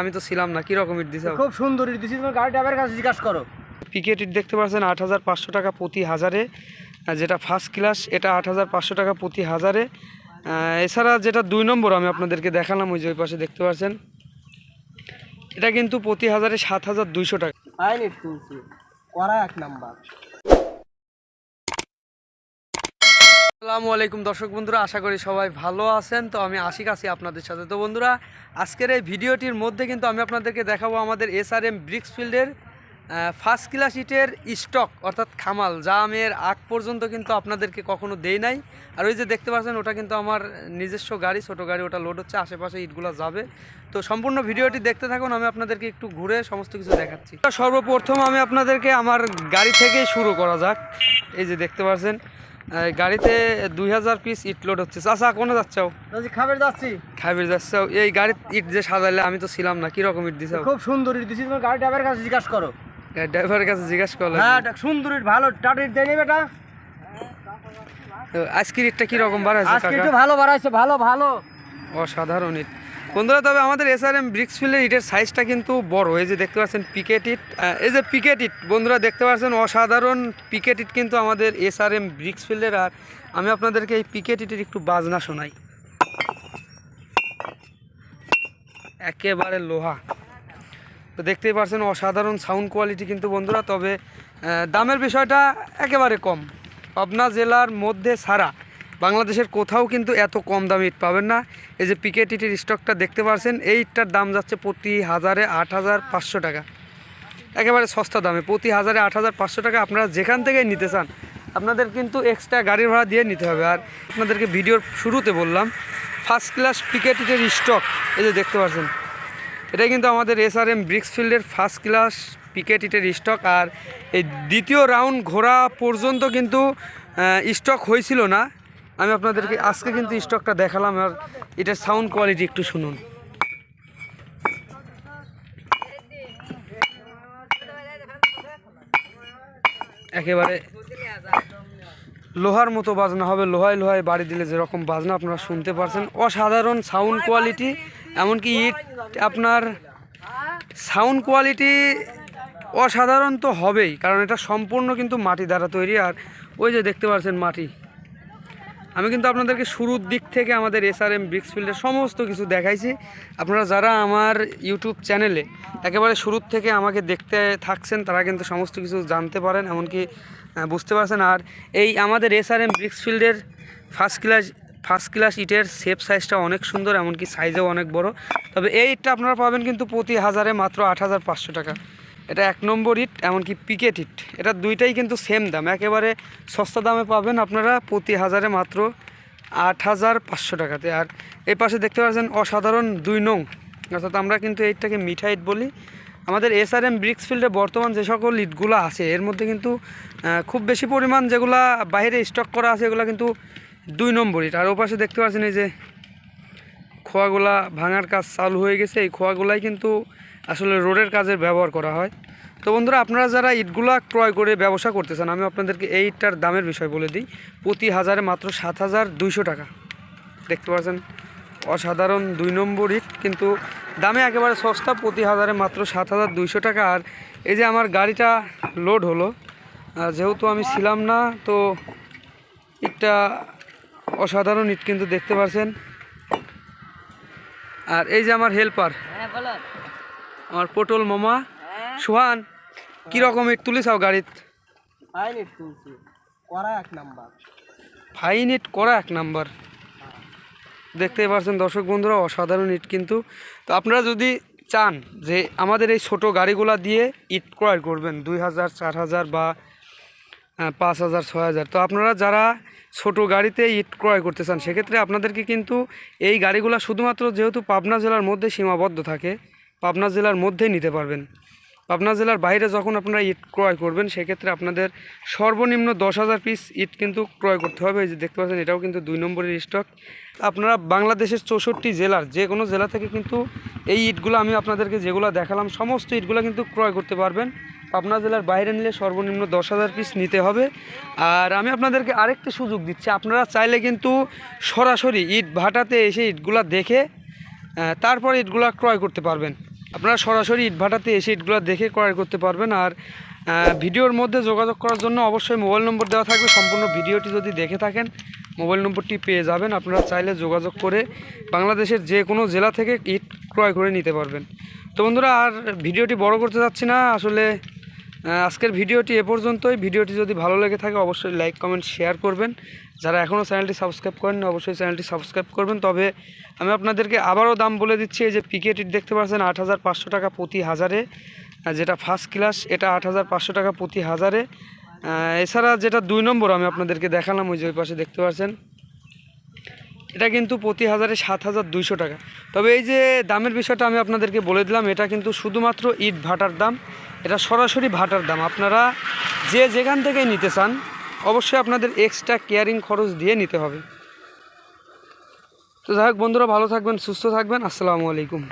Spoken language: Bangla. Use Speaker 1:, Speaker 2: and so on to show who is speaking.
Speaker 1: আমি তো ছিলাম না কীরকম ইট দিছে?
Speaker 2: খুব সুন্দর ইট দিছি তোমার গাড়ি ড্রাইভারের কাছে জিজ্ঞাসা করো।
Speaker 1: পিকেট ইট দেখতে পাচ্ছেন আট হাজার পাঁচশো টাকা প্রতি হাজারে। যেটা ফার্স্ট ক্লাস এটা আট হাজার পাঁচশো টাকা প্রতি হাজারে। এছাড়া যেটা দুই নম্বর আমি আপনাদেরকে দেখালাম ওই যে ওই পাশে দেখতে পাচ্ছেন এটা কিন্তু প্রতি হাজারে সাত হাজার দুইশো টাকা।
Speaker 2: এক নাম্বার।
Speaker 1: আসসালামু আলাইকুম দর্শক বন্ধুরা, আশা করি সবাই ভালো আছেন। তো আমি আশিক আছি আপনাদের সাথে। তো বন্ধুরা, আজকের এই ভিডিওটির মধ্যে কিন্তু আমি আপনাদেরকে দেখাবো আমাদের এস আর এম ব্রিক্স ফিল্ডের ফার্স্ট ক্লাস ইটের স্টক অর্থাৎ খামাল, যা আমি এর আগ পর্যন্ত কিন্তু আপনাদেরকে কখনো দেই নাই। আর ওই যে দেখতে পাচ্ছেন, ওটা কিন্তু আমার নিজস্ব গাড়ি, ছোট গাড়ি, ওটা লোড হচ্ছে, আশেপাশে ইটগুলো যাবে। তো সম্পূর্ণ ভিডিওটি দেখতে থাকুন, আমি আপনাদেরকে একটু ঘুরে সমস্ত কিছু দেখাচ্ছি। সর্বপ্রথম আমি আপনাদেরকে আমার গাড়ি থেকেই শুরু করা যাক। এই যে দেখতে পাচ্ছেন গাড়িতে দুই হাজার পিস ইট লোড হচ্ছে। চাষা কোনো যাচ্ছাও?
Speaker 2: খাবের যাচ্ছি।
Speaker 1: খাবের যাচ্ছাও। এই গাড়ির ইট যে সাজাইলে আমি তো ছিলাম না কীরকম ইট দিছাও
Speaker 2: খুব সুন্দর ইট দিছি তোমার গাড়ি ড্রাইভারের কাছে জিজ্ঞাসা করো।
Speaker 1: ড্রাইভারের কাছে জিজ্ঞাসা করো।
Speaker 2: হ্যাঁ সুন্দর ইট ভালো টাটা ইট দেয় বেটা
Speaker 1: আজকের ইটটা কীরকম বাড়াইছে
Speaker 2: আজকে একটু ভালো বাড়াইছে ভালো ভালো।
Speaker 1: অসাধারণ ইট। বন্ধুরা, তবে আমাদের এস আর এম ব্রিক্সফিল্ডের ইটের সাইজটা কিন্তু বড়। এই যে দেখতে পাচ্ছেন পিকেট ইট এই যে পিকেট ইট, বন্ধুরা দেখতে পাচ্ছেন অসাধারণ পিকেট ইট কিন্তু আমাদের এস আর এম ব্রিক্সফিল্ডের আর আমি আপনাদেরকে এই পিকেট ইটের একটু বাজনা শোনাই। একেবারে লোহা। তো দেখতেই পাচ্ছেন অসাধারণ সাউন্ড কোয়ালিটি কিন্তু বন্ধুরা, তবে দামের বিষয়টা একেবারে কম। পাবনা জেলার মধ্যে ছাড়া বাংলাদেশের কোথাও কিন্তু এত কম দামে ইট পাবেন না। এই যে পিকেট ইটের স্টকটা দেখতে পাচ্ছেন এই ইটটার দাম যাচ্ছে প্রতি হাজারে আট হাজার পাঁচশো টাকা। একেবারে সস্তা দামে, প্রতি হাজারে আট হাজার পাঁচশো টাকা আপনারা যেখান থেকেই নিতে চান, আপনাদের কিন্তু এক্সট্রা গাড়ির ভাড়া দিয়ে নিতে হবে। আর আপনাদেরকে ভিডিওর শুরুতে বললাম ফার্স্ট ক্লাস পিকেট ইটের স্টক এই যে দেখতে পাচ্ছেন এটাই কিন্তু আমাদের এস আর এম ব্রিক্সফিল্ডের ফার্স্ট ক্লাস পিকেট ইটের স্টক আর এই দ্বিতীয় রাউন্ড ঘোরা পর্যন্ত কিন্তু স্টক হয়েছিল না। আমি আপনাদেরকে আজকে কিন্তু স্টকটা দেখালাম আর এটার সাউন্ড কোয়ালিটি একটু শুনুন। একেবারে লোহার মতো বাজনা হবে, লোহায় লোহায় বাড়ি দিলে যেরকম বাজনা আপনারা শুনতে পারছেন। অসাধারণ সাউন্ড কোয়ালিটি এমনকি ইট আপনার সাউন্ড কোয়ালিটি অসাধারণ তো হবেই, কারণ এটা সম্পূর্ণ কিন্তু মাটি দ্বারা তৈরি। আর ওই যে দেখতে পাচ্ছেন মাটি আমি কিন্তু আপনাদেরকে শুরুর দিক থেকে আমাদের এস আর এম ব্রিক্সফিল্ডের সমস্ত কিছু দেখাইছি। আপনারা যারা আমার ইউটিউব চ্যানেলে একেবারে শুরুর থেকে আমাকে দেখতে থাকছেন, তারা কিন্তু সমস্ত কিছু জানতে পারেন, এমনকি বুঝতে পারছেন। আর এই আমাদের এস আর এম ব্রিক্সফিল্ডের ফার্স্ট ক্লাস ফার্স্ট ক্লাস ইটের শেপ সাইজটা অনেক সুন্দর, এমনকি সাইজেও অনেক বড়। তবে এই ইটটা আপনারা পাবেন কিন্তু প্রতি হাজারে মাত্র আট হাজার পাঁচশো টাকা। এটা এক নম্বর ইট এমনকি পিকেট ইট এটা দুইটাই কিন্তু সেম দাম। একেবারে সস্তা দামে পাবেন আপনারা প্রতি হাজারে মাত্র আট হাজার পাঁচশো টাকাতে। আর এই পাশে দেখতে পাচ্ছেন অসাধারণ দুই নং। অর্থাৎ আমরা কিন্তু এইটাকে মিঠা ইট বলি। আমাদের এস আর এম ব্রিক্সফিল্ডে বর্তমান যে সকল ইটগুলো আছে, এর মধ্যে কিন্তু খুব বেশি পরিমাণ যেগুলা বাইরে স্টক করা আছে, এগুলো কিন্তু দুই নম্বর ইট আর ও পাশে দেখতে পাচ্ছেন এই যে খোয়াগুলা ভাঙার কাজ চালু হয়ে গেছে। এই খোয়াগুলাই কিন্তু আসলে রোডের কাজের ব্যবহার করা হয়। তো বন্ধুরা, আপনারা যারা ইটগুলা ক্রয় করে ব্যবসা করতে চান আমি আপনাদেরকে এই ইটটার দামের বিষয় বলে দিই। প্রতি হাজারে মাত্র সাত হাজার দুইশো টাকা। দেখতে পাচ্ছেন? অসাধারণ দুই নম্বর ইট, কিন্তু দামে একেবারে সস্তা, প্রতি হাজারে মাত্র সাত হাজার দুইশো টাকা। আর এই যে আমার গাড়িটা লোড হলো যেহেতু আমি ছিলাম না, তো ইটটা অসাধারণ ইট কিন্তু দেখতে পাচ্ছেন। আর এই যে আমার হেল্পার
Speaker 2: হ্যাঁ
Speaker 1: আমার পটল মামা। সোহান কীরকম ইট তুলিসাও গাড়িত
Speaker 2: ফাইন ইট তুলছি। করা এক নাম্বার।
Speaker 1: ফাইন ইট করা এক নাম্বার। দেখতেই পাচ্ছেন দর্শক বন্ধুরা অসাধারণ ইট কিন্তু। তো আপনারা যদি চান যে আমাদের এই ছোট গাড়িগুলা দিয়ে ইট ক্রয় করবেন দুই হাজার চার হাজার বা পাঁচ হাজার ছয় হাজার তো আপনারা যারা ছোট গাড়িতে ইট ক্রয় করতে চান সেক্ষেত্রে আপনাদেরকে কিন্তু এই গাড়িগুলো শুধুমাত্র যেহেতু পাবনা জেলার মধ্যে সীমাবদ্ধ থাকে পাবনা জেলার মধ্যেই নিতে পারবেন। পাবনা জেলার বাইরে যখন আপনারা ইট ক্রয় করবেন, সেক্ষেত্রে আপনাদের সর্বনিম্ন দশ হাজার পিস ইট কিন্তু ক্রয় করতে হবে। এই যে দেখতে পাচ্ছেন, এটাও কিন্তু দুই নম্বরের স্টক আপনারা বাংলাদেশের চৌষট্টি জেলার যে কোনো জেলা থেকে কিন্তু এই ইটগুলো আমি আপনাদেরকে যেগুলো দেখালাম, সমস্ত ইটগুলো কিন্তু ক্রয় করতে পারবেন। পাবনা জেলার বাইরে নিলে সর্বনিম্ন দশ হাজার পিস নিতে হবে। আর আমি আপনাদেরকে আরেকটি সুযোগ দিচ্ছি, আপনারা চাইলে কিন্তু সরাসরি ইট ভাটাতে এসে ইটগুলা দেখে তারপর ইটগুলা ক্রয় করতে পারবেন। আপনারা সরাসরি ইটভাটাতে এসে ইটগুলো দেখে ক্রয় করতে পারবেন আর ভিডিওর মধ্যে যোগাযোগ করার জন্য অবশ্যই মোবাইল নম্বর দেওয়া থাকবে। সম্পূর্ণ ভিডিওটি যদি দেখে থাকেন, মোবাইল নম্বরটি পেয়ে যাবেন। আপনারা চাইলে যোগাযোগ করে বাংলাদেশের যে কোনো জেলা থেকে ইট ক্রয় করে নিতে পারবেন। তো বন্ধুরা, আর ভিডিওটি বড় করতে যাচ্ছি না। আসলে আজকের ভিডিওটি এ পর্যন্তই। ভিডিওটি যদি ভালো লেগে থাকে, অবশ্যই লাইক কমেন্ট শেয়ার করবেন। যারা এখনও চ্যানেলটি সাবস্ক্রাইব করেন অবশ্যই চ্যানেলটি সাবস্ক্রাইব করবেন। তবে আমি আপনাদেরকে আবারও দাম বলে দিচ্ছি, এই যে পিকেটির দেখতে পাচ্ছেন, আট হাজার পাঁচশো টাকা প্রতি হাজারে। যেটা ফার্স্ট ক্লাস এটা আট হাজার পাঁচশো টাকা প্রতি হাজারে। এছাড়া যেটা দুই নম্বর আমি আপনাদেরকে দেখালাম, ওই যে ওই পাশে দেখতে পাচ্ছেন, এটা কিন্তু প্রতি হাজারে সাত হাজার দুইশো টাকা। তবে এই যে দামের বিষয়টা আমি আপনাদেরকে বলে দিলাম, এটা কিন্তু শুধুমাত্র ইট ভাটার দাম। এটা সরাসরি ভাটার দাম। আপনারা যে যেখান থেকে নিতে চান, অবশ্যই আপনাদের এক্সট্রা কেয়ারিং খরচ দিয়ে নিতে হবে। তো যাই হোক বন্ধুরা, ভালো থাকবেন, সুস্থ থাকবেন। আসসালামু আলাইকুম।